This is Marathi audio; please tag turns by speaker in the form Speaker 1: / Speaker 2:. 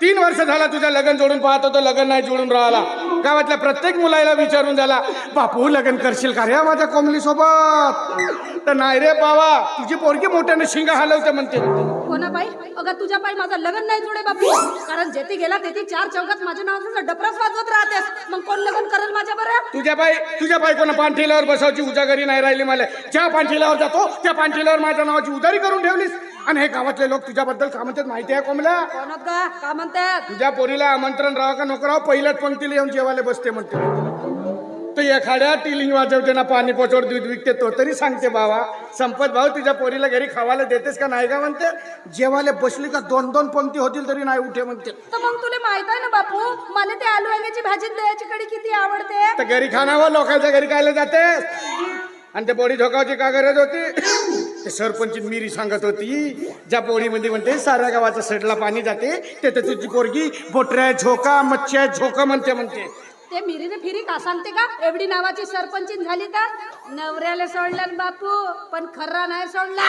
Speaker 1: तीन वर्ष झाला तुझ्या लग्न जोडून पाहत होतो लग्न नाही जोडून राहिला. गावातल्या प्रत्येक मुलाला विचारून झाला बापू लग्न करशील का रे माझ्या कोमली सोबत तर नाही रे बाबा तुझी पोरगी मोठ्याने शिंगा हलवते म्हणते.
Speaker 2: कोणा पायी अगं तुझ्या पायी माझं लग्न नाही जुडे बापू. कारण जेथे गेला तेथे चार चौकात माझ्या नावाचं डबराच वाजवत राहतेस. मग कोण लग्न करेल माझ्या बरं?
Speaker 1: तुझ्या बाई तुझ्या बायकोनं पांठील्यावर बसावची उजागरी नाही राहिली मला. ज्या पांठील्यावर जातो त्या पांठील्यावर माझ्या नावाची उदारी करून ठेवलीस. आणि हे गावातले लोक तुझ्या बद्दल का म्हणतात माहिती आहे कोमला
Speaker 2: का का म्हणतात?
Speaker 1: तुझ्या पोरीला आमंत्रण राहा का नको राहा पहिल्याच पंक्तीला येऊन जेवायला बसते म्हणते. तर एखाद्या टिलिंग वाजवते ना पाणी पोचवड दूध विकते तो तरी सांगते बाबा संपत भाऊ तुझ्या पोरीला घरी खावायला देतेस का नाही का? म्हणते. जेवायला बसली का दोन दोन पंक्ती होतील तरी नाही उठे म्हणते.
Speaker 2: तर मग तुला माहीत आहे ना बापू मला ते आलू वांग्याची भाजी दह्याची कडी किती आवडते?
Speaker 1: तर घरी खानावं लोकांच्या घरी खायला जाते आणि ते पोळी झोकावची का गरज होती? ते सरपंच मिरी सांगत होती ज्या पोळीमध्ये म्हणते साऱ्या गावाच्या सडला पाणी जाते ते तर तुझी पोरगी बोटऱ्या झोका मच्छ्या झोका म्हणते म्हणते.
Speaker 2: ते मिरीने फिरी का सांगते का? एवढी नावाची सरपंचीन झाली तर नवऱ्याला सोडला न बापू पण खर्रा नाही सोडला.